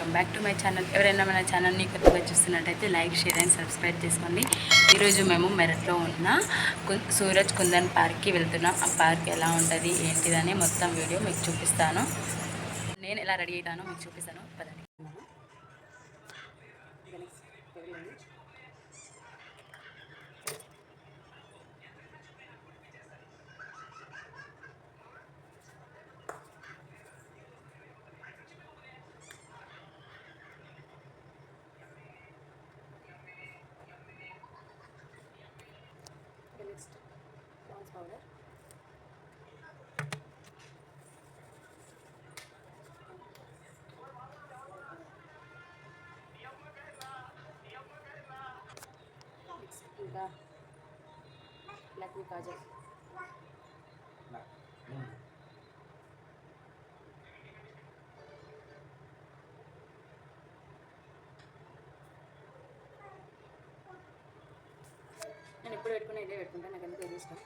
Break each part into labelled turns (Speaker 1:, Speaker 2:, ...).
Speaker 1: Welcome back to my channel. ఎవరైనా మన ఛానల్ని కొత్తగా చూస్తున్నట్టయితే లైక్ షేర్ అండ్ సబ్స్క్రైబ్ చేసుకోండి. ఈరోజు మేము మెరట్లో ఉన్న సూరజ్ కుందన్ పార్క్కి వెళ్తున్నాం. ఆ పార్క్ ఎలా ఉంటుంది ఏంటిదని మొత్తం వీడియో మీకు చూపిస్తాను. నేను ఎలా రెడీ అయ్యానో మీకు చూపిస్తాను. పదండి. కదా. లక్ష్మీ కాజల్ నేను ఎప్పుడు పెట్టుకున్నా ఇదే పెట్టుకుంటాను నాకు ఎందుకు ఇది ఇష్టం?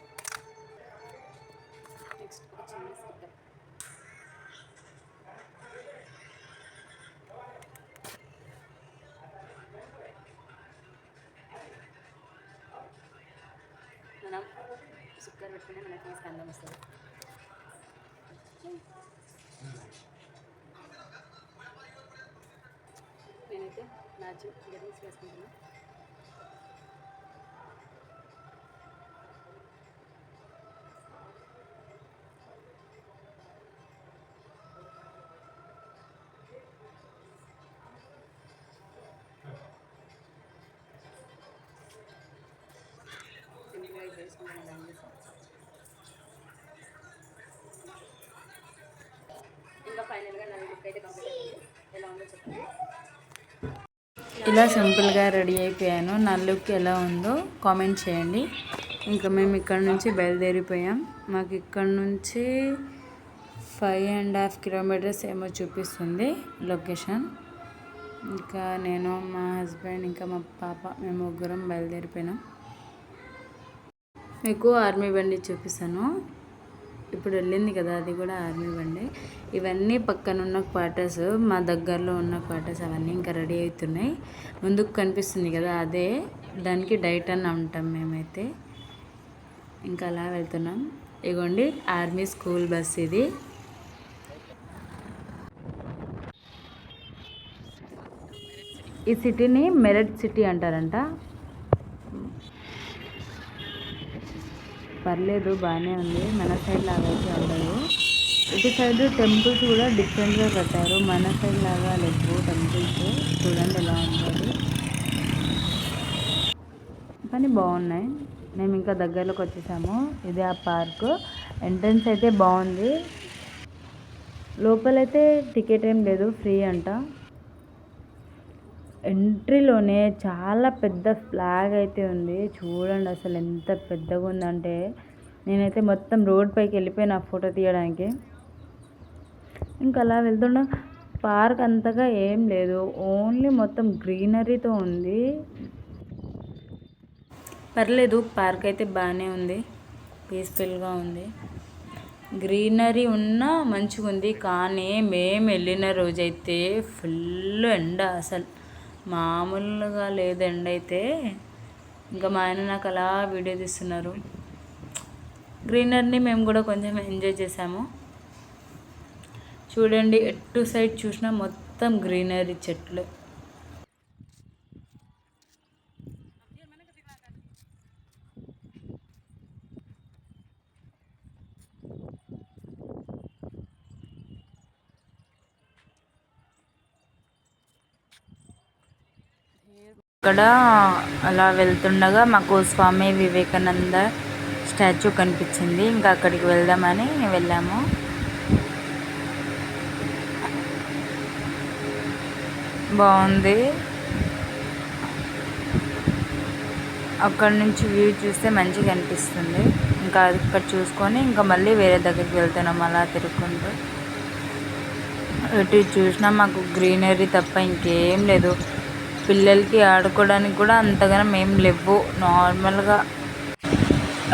Speaker 1: పెట్టుకుంటే మనకి స్కందం వస్తుంది. నేనైతే నా ఇయరింగ్స్ వేసుకుంటున్నాను సింపుల్గా ఇది ఫైనల్గా నా లుక్ అయితే కంప్లీట్ అయింది ఎలా ఉందో చెప్పండి. ఇలా సింపుల్గా రెడీ అయిపోయాను. నా లుక్ ఎలా ఉందో కామెంట్ చేయండి. ఇంకా మేము ఇక్కడ నుంచి బయలుదేరిపోయాం. మాకు ఇక్కడ నుంచి ఫైవ్ అండ్ హాఫ్ కిలోమీటర్స్ ఏమో చూపిస్తుంది లొకేషన్. ఇంకా నేను మా హస్బెండ్ ఇంకా మా పాప మేము ముగ్గురం బయలుదేరిపోయినాం. మీకు ఆర్మీ బండి చూపిస్తాను. ఇప్పుడు వెళ్ళింది కదా అది కూడా ఆర్మీ బండి. ఇవన్నీ పక్కన ఉన్న క్వార్టర్స్ మా దగ్గరలో ఉన్న క్వార్టర్స్ అవన్నీ ఇంకా రెడీ అవుతున్నాయి. ముందుకు కనిపిస్తుంది కదా అదే. దానికి డైట్ అని అంటాం మేమైతే. ఇంకా అలా వెళ్తున్నాం. ఇగోండి ఆర్మీ స్కూల్ బస్ ఇది. ఈ సిటీని మెరట్ సిటీ అంటారంట. పర్లేదు బాగానే ఉంది. మన సైడ్ లాగా అయితే ఉండదు. ఇటు సైడ్ టెంపుల్స్ కూడా డిఫరెంట్గా కట్టారు. మన సైడ్ లాగా లేవు టెంపుల్స్ చూడండి ఎలా ఉంటుంది. కానీ బాగున్నాయి. మేము ఇంకా దగ్గరలోకి వచ్చేసాము. ఇది ఆ పార్క్ ఎంట్రన్స్ అయితే బాగుంది. లోపలైతే టికెట్ ఏం లేదు. ఫ్రీ అంట. ఎంట్రీలోనే చాలా పెద్ద ఫ్లాగ్ అయితే ఉంది. చూడండి అసలు ఎంత పెద్దగా ఉందంటే. నేనైతే మొత్తం రోడ్ పైకి వెళ్ళిపోయిన ఫోటో తీయడానికి. ఇంకా అలా వెళ్తున్నా పార్క్ అంతగా ఏం లేదు. ఓన్లీ మొత్తం గ్రీనరీతో ఉంది. పర్లేదు పార్క్ అయితే బాగానే ఉంది. పీస్ఫుల్గా ఉంది. గ్రీనరీ ఉన్నా మంచిగా ఉంది కానీ మేము వెళ్ళిన రోజైతే ఫుల్ ఎండ అసలు. మామూలుగా లేదు ఎండ అయితే. ఇంకా మా ఆయన నాకు అలా వీడియో తీస్తున్నారు. గ్రీనరీని మేము కూడా కొంచెం ఎంజాయ్ చేసాము చూడండి ఎటు సైడ్ చూసినా మొత్తం గ్రీనరీ చెట్లు. ఇక్కడ అలా వెళ్తుండగా మాకు స్వామి వివేకానంద స్టాచ్యూ కనిపించింది. ఇంకా అక్కడికి వెళ్దామని వెళ్ళాము. బాగుంది. అక్కడ నుంచి వ్యూ చూస్తే మంచిగా అనిపిస్తుంది. ఇంకా అక్కడ చూసుకొని ఇంకా మళ్ళీ వేరే దగ్గరికి వెళ్తున్నాం అలా తిరుగుకుంటూ ఎటు చూసినా మాకు గ్రీనరీ తప్ప ఇంకేం లేదు. పిల్లలకి ఆడుకోవడానికి కూడా అంతగానం ఏం లేవు. నార్మల్గా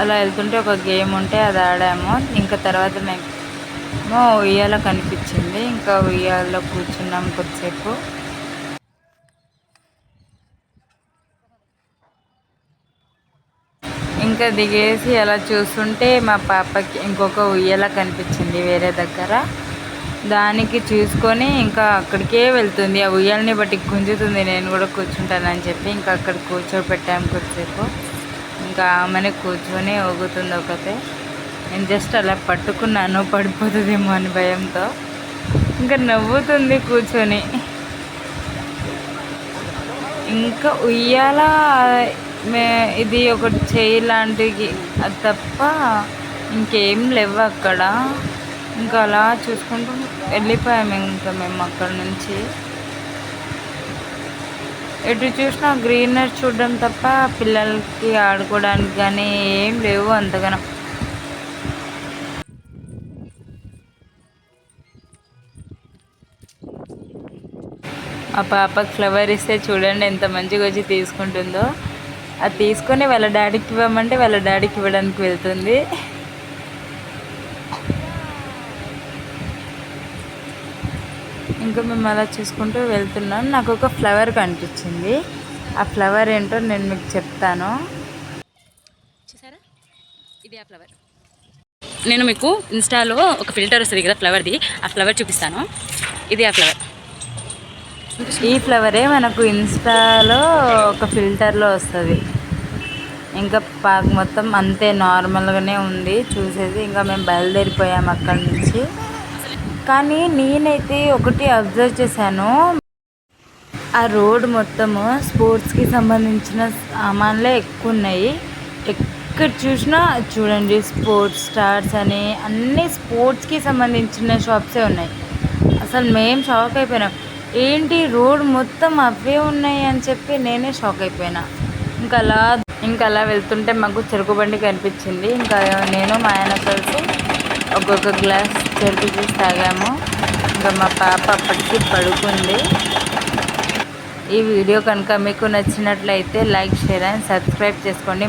Speaker 1: అలా వెళ్తుంటే ఒక గేమ్ ఉంటే అది ఆడాము. ఇంకా తర్వాత మేము ఏమో ఉయ్యాల కనిపించింది. ఇంకా ఉయ్యాలలో కూర్చున్నాం కొద్దిసేపు. ఇంకా దిగేసి అలా చూస్తుంటే మా పాపకి ఇంకొక ఉయ్యాల కనిపించింది వేరే దగ్గర. దానికి చూసుకొని ఇంకా అక్కడికే వెళ్తుంది. ఆ ఉయ్యాలని బట్టి గుంజుతుంది. నేను కూడా కూర్చుంటానని చెప్పి ఇంకా అక్కడ కూర్చోబెట్టాము కొద్దిసేపు. ఇంకా ఆమెనే కూర్చొని ఊగుతుంది ఒకతే. నేను జస్ట్ అలా పట్టుకున్నాను. పడిపోతుందేమో అని భయంతో. ఇంకా నవ్వుతుంది కూర్చొని. ఇంకా ఉయ్యాల మే ఇది ఒకటి చేయి లాంటిది. అది తప్ప ఇంకేం లేవు అక్కడ. ఇంకా అలా చూసుకుంటూ వెళ్ళిపోయాము ఇంకా మేము అక్కడ నుంచి. ఎటు చూసినా గ్రీనర్ చూడడం తప్ప పిల్లలకి ఆడుకోవడానికి కానీ ఏం లేవు అంతగానో. ఆ పాప ఫ్లవర్ ఇస్తే చూడండి ఎంత మంచిగా వచ్చి తీసుకుంటుందో. అది తీసుకొని వాళ్ళ డాడీకి ఇవ్వమంటే వాళ్ళ డాడీకి ఇవ్వడానికి వెళ్తుంది. ఇంకా మేము అలా చూసుకుంటూ వెళ్తున్నాం. నాకు ఒక ఫ్లవర్ కనిపించింది. ఆ ఫ్లవర్ ఏంటో నేను మీకు చెప్తాను.
Speaker 2: చూసారా? ఇది ఆ ఫ్లవర్. నేను మీకు ఇన్స్టాలో ఒక ఫిల్టర్ వస్తుంది కదా ఫ్లవర్ది ఆ ఫ్లవర్ చూపిస్తాను. ఇది ఆ ఫ్లవర్.
Speaker 1: ఈ ఫ్లవరే మనకు ఇన్స్టాలో ఒక ఫిల్టర్లో వస్తుంది. ఇంకా పాక్ మొత్తం అంతే నార్మల్గానే ఉంది. చూసేది. ఇంకా మేము బయలుదేరిపోయాము అక్కడి నుంచి. కానీ నేనైతే ఒకటి అబ్జర్వ్ చేశాను. ఆ రోడ్ మొత్తము స్పోర్ట్స్కి సంబంధించిన సామాన్లే ఎక్కువ ఉన్నాయి ఎక్కడ చూసినా చూడండి స్పోర్ట్స్ స్టార్స్ అని అన్ని స్పోర్ట్స్కి సంబంధించిన షాప్సే ఉన్నాయి. అసలు మేము షాక్ అయిపోయినాం. ఏంటి రోడ్ మొత్తం అవే ఉన్నాయి అని చెప్పి నేనే షాక్ అయిపోయినా. ఇంకా అలా ఇంకా అలా వెళ్తుంటే మాకు చెరుకు బండి కనిపించింది. ఇంకా నేను మా ఆయన కలిసి ఒక్కొక్క గ్లాస్ చెరుకు జ్యూస్ తాగాము. ఇంకా మా పాప అప్పటికి పడుకుంది. ఈ వీడియో కనుక మీకు నచ్చినట్లయితే లైక్ షేర్ అండ్ సబ్స్క్రైబ్ చేసుకోండి.